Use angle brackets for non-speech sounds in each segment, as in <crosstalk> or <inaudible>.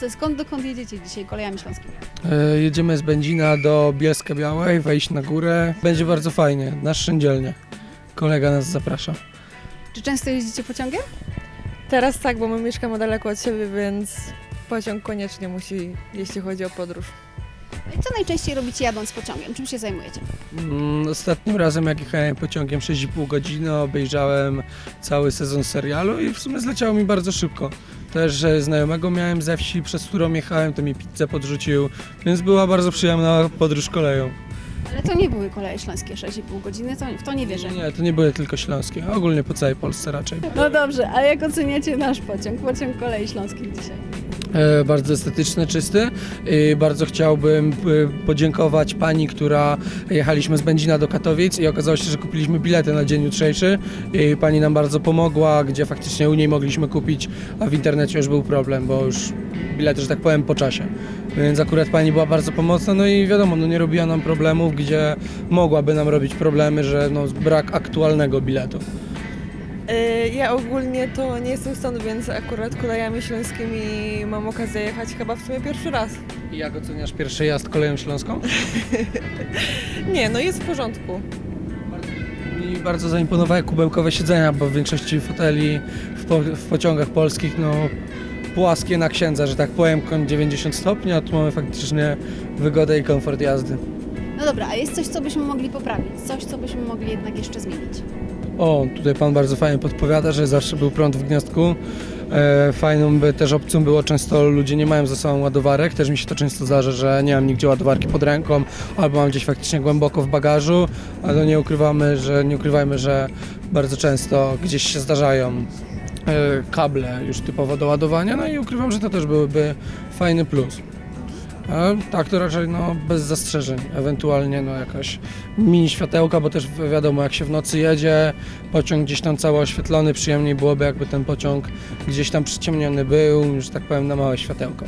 proste, skąd dokąd jedziecie dzisiaj kolejami śląskimi? E, Jedziemy z Będzina do Bielska Białej, wejść na górę. Będzie bardzo fajnie, na Szyndzielnie. Kolega nas zaprasza. Czy często jeździcie pociągiem? Teraz tak, bo my mieszkamy daleko od siebie, więc pociąg koniecznie musi, jeśli chodzi o podróż. Co najczęściej robicie jadąc pociągiem? Czym się zajmujecie? Mm, Ostatnim razem jak jechałem pociągiem 6,5 godziny, obejrzałem cały sezon serialu i w sumie zleciało mi bardzo szybko. Też e, znajomego miałem ze wsi, przez którą jechałem, to mi pizzę podrzucił, więc była bardzo przyjemna podróż koleją. Ale to nie były koleje śląskie 6,5 godziny, to, w to nie wierzę. Nie, to nie były tylko śląskie, ogólnie po całej Polsce raczej. No dobrze, a jak oceniacie nasz pociąg, pociąg kolei śląskich dzisiaj? E, bardzo estetyczny, czysty. I bardzo chciałbym e, podziękować pani, która jechaliśmy z Będzina do Katowic i okazało się, że kupiliśmy bilety na dzień jutrzejszy pani nam bardzo pomogła, gdzie faktycznie u niej mogliśmy kupić, a w internecie już był problem, bo już bilety, że tak powiem, po czasie. Więc akurat pani była bardzo pomocna, no i wiadomo, no nie robiła nam problemów, gdzie mogłaby nam robić problemy, że no, brak aktualnego biletu. Yy, Ja ogólnie to nie jestem stąd, więc akurat kolejami śląskimi mam okazję jechać chyba w sumie pierwszy raz. I jak oceniasz pierwszy jazd koleją śląską? <laughs> Nie, no jest w porządku. Mi bardzo zaimponowały kubełkowe siedzenia, bo w większości foteli w, po, w pociągach polskich no płaskie na księdza, że tak powiem, kąt 90 stopni, a tu mamy faktycznie wygodę i komfort jazdy. No dobra, a jest coś, co byśmy mogli poprawić? Coś, co byśmy mogli jednak jeszcze zmienić? O, tutaj pan bardzo fajnie podpowiada, że zawsze był prąd w gniazdku. E, fajną by też opcją było, często ludzie nie mają ze sobą ładowarek, też mi się to często zdarza, że nie mam nigdzie ładowarki pod ręką, albo mam gdzieś faktycznie głęboko w bagażu, ale nie ukrywamy, że nie ukrywajmy, że bardzo często gdzieś się zdarzają e, kable już typowo do ładowania, no i ukrywam, że to też byłyby fajny plus. A tak to raczej no, bez zastrzeżeń, ewentualnie no, jakaś mini światełka, bo też wi- wiadomo jak się w nocy jedzie, pociąg gdzieś tam cały oświetlony, przyjemniej byłoby jakby ten pociąg gdzieś tam przyciemniony był, że tak powiem na małe światełko.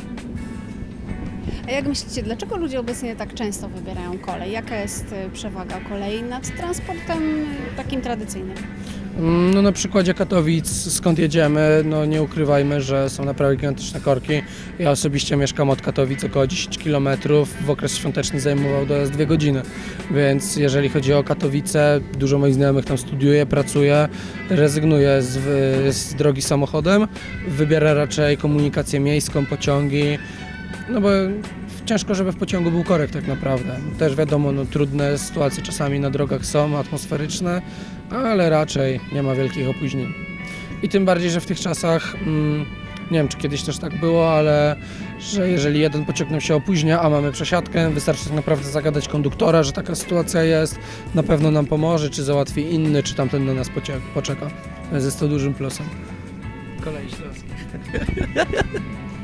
A jak myślicie, dlaczego ludzie obecnie tak często wybierają kolej? Jaka jest y, przewaga kolei nad transportem y, takim tradycyjnym? Mm, No na przykładzie Katowic, skąd jedziemy, no nie ukrywajmy, że są naprawdę gigantyczne korki. Ja osobiście mieszkam od Katowic około 10 km, w okres świąteczny zajmował dojazd 2 godziny, więc jeżeli chodzi o Katowice, dużo moich znajomych tam studiuje, pracuje, rezygnuje z, z drogi samochodem, wybiera raczej komunikację miejską, pociągi, no bo ciężko, żeby w pociągu był korek tak naprawdę. Też wiadomo, no, trudne sytuacje czasami na drogach są, atmosferyczne, ale raczej nie ma wielkich opóźnień. I tym bardziej, że w tych czasach, mm, nie wiem czy kiedyś też tak było, ale że jeżeli jeden pociąg nam się opóźnia, a mamy przesiadkę, wystarczy tak naprawdę zagadać konduktora, że taka sytuacja jest, na pewno nam pomoże, czy załatwi inny, czy tamten na nas poczeka. Jest to dużym plusem. Kolei śląskich. <laughs>